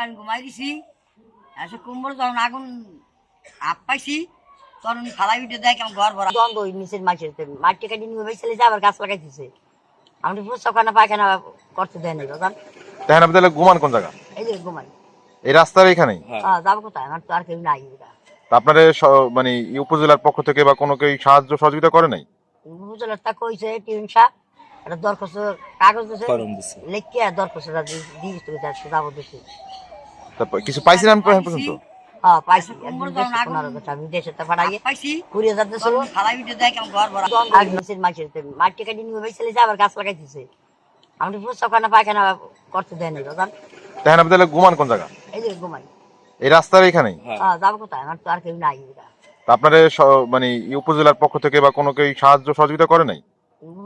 আমি ঘুমাই দিছি। কুম্বল যখন আগুন আপ পাইছি। তখন ফালাই উঠে দেয় কেমন ঘর ভরা। গন্ধ ওই নিচের মাছের মাটি কাটি নিয়ে বেছিলে যে আবার গাছ লাগাইতেছে। আমি পুস্তকানা পায়খানা করতে দেয় নাই বাজান। দেখেন আপনি তাহলে ঘুমান কোন জায়গা? এই যে ঘুমাই। এই রাস্তার এখানেই হ্যাঁ। যাব কোথায়? আমার তো আর কেউ নাই তা আপনার মানে উপজেলার পক্ষ থেকে বা কোনো কেউ সাহায্য সহযোগিতা করে নাই? বুঝলে তা কইছে টিউন একটা দরখাস্ত কাগজ দিছে দিয়ে যাব দেখি তারপর কিছু পর্যন্ত? হ্যাঁ পাইছি। একদিন দেশে পনেরো কথা। আমি দেশে তো পাঠাই। পাইছি। কুড়ি হাজার দেশে ফালাই উঠে দেয় কেমন ঘর ভরা। আর নিচের মাছের মাটি কাটি নিয়ে বেছিলে যে আবার গাছ লাগাইতেছে। আমি পুস্তকানা পায়খানা করতে দেয় বাজান দেখেন আপনি তাহলে ঘুমান কোন জায়গা? এই যে ঘুমাই। এই রাস্তার এখানেই? হ্যাঁ। যাব কোথায়? আমার তো আর কেউ নাই। আপনার মানে উপজেলার পক্ষ থেকে বা কোনো কেউ সাহায্য সহযোগিতা করে নাই?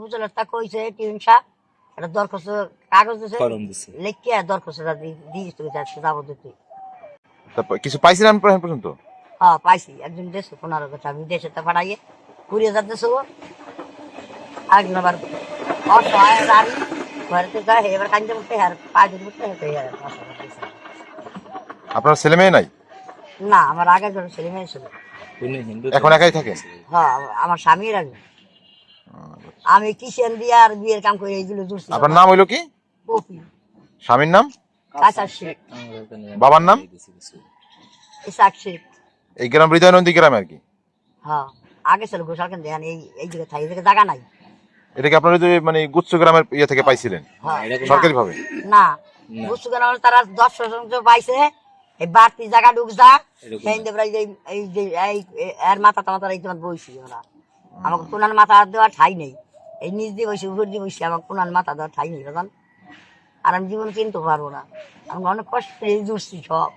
বুঝলে তা কইছে টিউন সাপ একটা দরখাস্ত কাগজ দিছে লিখিয়া দরখাস্তটা দিতে। যাব তারপর কিছু পাইছিলেন এখন পর্যন্ত? হ্যাঁ পাইছি। একজন দেশে পনেরো কথা আমি দেশে তো পাঠাইয়ে কুড়ি হাজার দেশে আরেকজন আবার অসহায় রাড়ি ঘরে থেকে যায় এবার কান্দে উঠতে আর পাঁচ দিন উঠতে হতে আপনার ছেলে মেয়ে নাই? না আমার আগের ঘরে ছেলে মেয়ে ছিল। এখন একাই থাকে? হ্যাঁ আমার স্বামীর আগে আমি কিষেন দিয়ে আর বিয়ের কাম করে এইগুলো জুড়ছি আপনার নাম হইল কি? কপি স্বামীর নাম? কাঁচা শেখ। বাবার নাম? ইসাক শেখ। এই গ্রাম হৃদয় নন্দী গ্রামে আর কি? হ্যাঁ আগে ছিল ঘোষাল কেন দেখেন এই এই দিকে থাই এদিকে জায়গা নাই। এটা কি আপনার যে মানে গুচ্ছ গ্রামের ইয়ে থেকে পাইছিলেন? হ্যাঁ। সরকারি ভাবে না বুঝছ কেন তারা দশ শতাংশ পাইছে। এই বাড়তি জায়গা ঢুক যা সেই দেবরা এই যে- এই যে এই এর মাথা টামাতার এই তোমার বইছি ওরা আমাকে কোনার মাথা দেওয়ার ঠাই নেই। এই নিজ দিয়ে বসে, উপর দিয়ে বসে আমাকে কোনার মাথা দেওয়ার ঠাই নেই, বুঝলেন? আর আমি জীবন চিনতে পারব না। আমি অনেক কষ্ট পেয়ে জুড়ছি সব।